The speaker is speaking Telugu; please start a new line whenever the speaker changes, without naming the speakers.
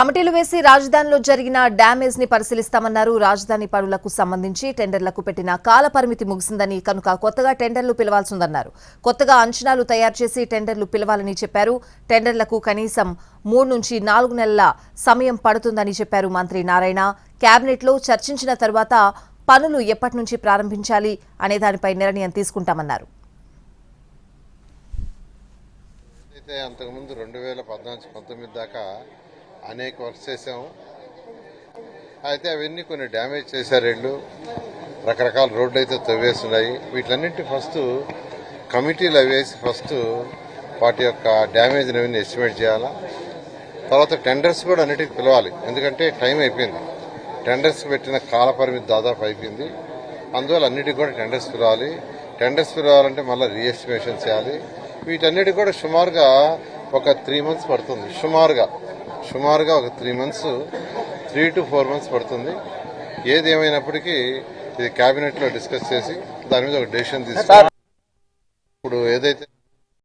కమిటీలు వేసి రాజధానిలో జరిగిన డ్యామేజ్ని పరిశీలిస్తామన్నారు. రాజధాని పనులకు సంబంధించి టెండర్లకు పెట్టిన కాల పరిమితి ముగిసిందని కనుక కొత్తగా టెండర్లు పిలవాల్సిందన్నారు. కొత్తగా అంచనాలు తయారు చేసి టెండర్లు పిలవాలని చెప్పారు. టెండర్లకు కనీసం మూడు నుంచి నాలుగు నెలల సమయం పడుతుందని చెప్పారు మంత్రి నారాయణ. కేబినెట్లో చర్చించిన తర్వాత పనులు ఎప్పటి నుంచి ప్రారంభించాలి అనే దానిపై నిర్ణయం తీసుకుంటామన్నారు.
అంతకుముందు రెండు వేల పద్నాలుగు పంతొమ్మిది దాకా అనేక వర్క్స్ చేసాము అయితే అవన్నీ కొన్ని డ్యామేజ్ చేశారు వీళ్ళు రకరకాల రోడ్లు అయితే తవ్వేస్తున్నాయి. వీటన్నింటి ఫస్ట్ కమిటీలు అవి వేసి ఫస్ట్ వాటి యొక్క డ్యామేజ్ అవన్నీ ఎస్టిమేట్ చేయాలా. తర్వాత టెండర్స్ కూడా అన్నిటికీ పిలవాలి. ఎందుకంటే టైం అయిపోయింది. టెండర్స్ పెట్టిన కాల పరిమితి దాదాపు అయిపోయింది. అందువల్ల అన్నిటికీ కూడా టెండర్స్ పిలవాలి. టెండర్స్ పిలవాలంటే మళ్ళీ రీఎస్టిమేషన్ చేయాలి. వీటన్నిటికి కూడా సుమారుగా ఒక త్రీ మంత్స్ పడుతుంది. సుమారుగా. సుమారుగా ఒక three months three to four months పడుతుంది. ఏది ఏమైనప్పటికీ ఇది కేబినెట్లో డిస్కస్ చేసి దాని మీద ఒక డెసిషన్ తీసుకుని ఇప్పుడు ఏదైతే